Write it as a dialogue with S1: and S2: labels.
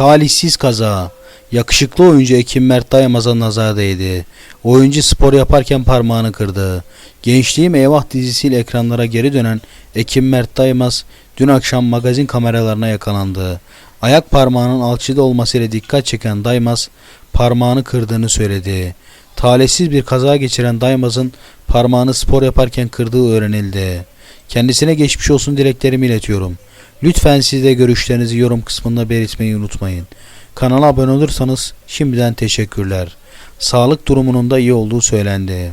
S1: Talihsiz kaza. Yakışıklı oyuncu Ekim Mert Daymaz'a nazar değdi. Oyuncu spor yaparken parmağını kırdı. Gençliğim Eyvah dizisiyle ekranlara geri dönen Ekim Mert Daymaz dün akşam magazin kameralarına yakalandı. Ayak parmağının alçıda olmasıyla dikkat çeken Daymaz parmağını kırdığını söyledi. Talihsiz bir kaza geçiren Daymaz'ın parmağını spor yaparken kırdığı öğrenildi. Kendisine geçmiş olsun dileklerimi iletiyorum. Lütfen siz de görüşlerinizi yorum kısmında belirtmeyi unutmayın. Kanala abone olursanız şimdiden teşekkürler. Sağlık durumunun da iyi olduğu söylendi.